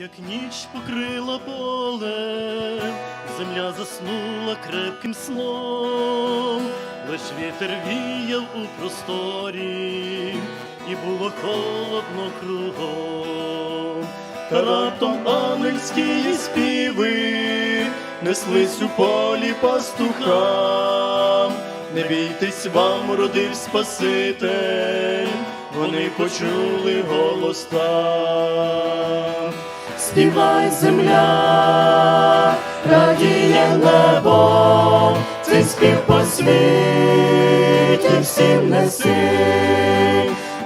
Як ніч покрила поле, земля заснула крепким сном, лиш вітер віяв у просторі, і було холодно кругом. Та раптом ангельські співи неслись у полі пастухам. Не бійтесь, вам родив Спаситель, вони почули голос там. Співай земля, радіє небо, цей спів по світі всім неси,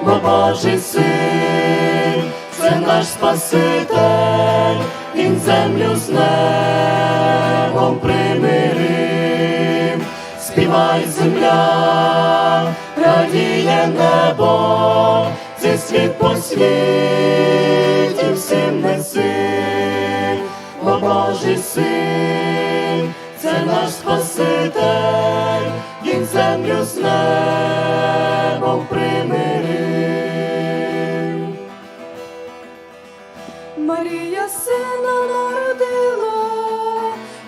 бо Божий син, це наш Спаситель, він землю з небом примирив. Співай земля, радіє небо, цей світ по світі Божий син, це наш Спаситель, він землю з небом примирив. Марія сина народила,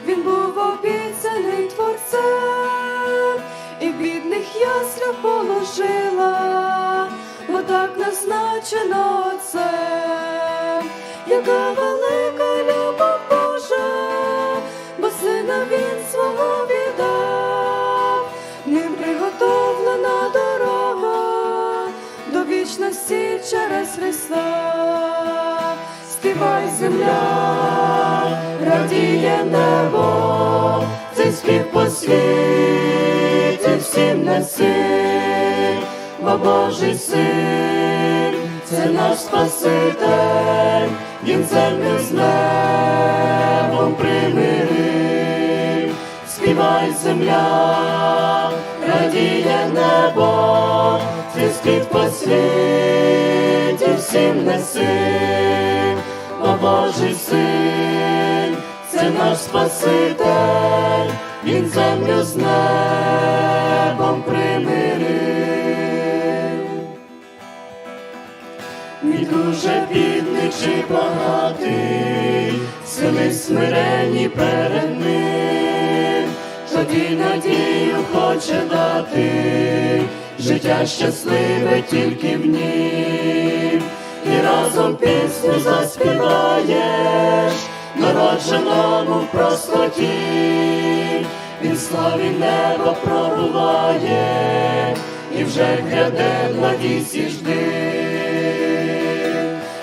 він був обіцяний творцем, і в бідних яслях положила, бо так назначено Христа. Співай земля, радіє небо, цей спів по світі всім неси, бо Божий син, це наш Спаситель, він землю з небом примирив. Співай земля, радіє небо, спів по світі всім неси, бо Божий син, це наш Спаситель, він землю з небом примирив. Мій дуже бідний чи багатий, сили смиренні перед ним, тоді надію хоче дати, життя щасливе тільки в нім, і разом пісню заспіваєш, народженому в простоті, він славі неба пробуває, і вже гряде надійсі жди.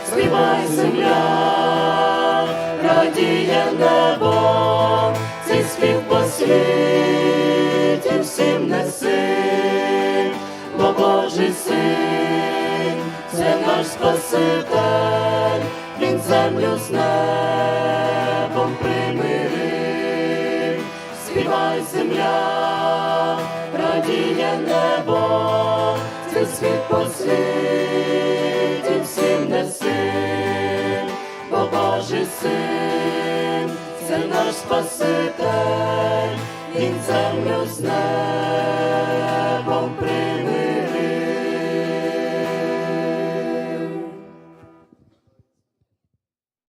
Співай земля, радіє небо, наш Спаситель, він землю з небом примирив. Співай земля, радіє небо, цей світ по світі всім неси, бо Божий син, це наш Спаситель, він землю з небом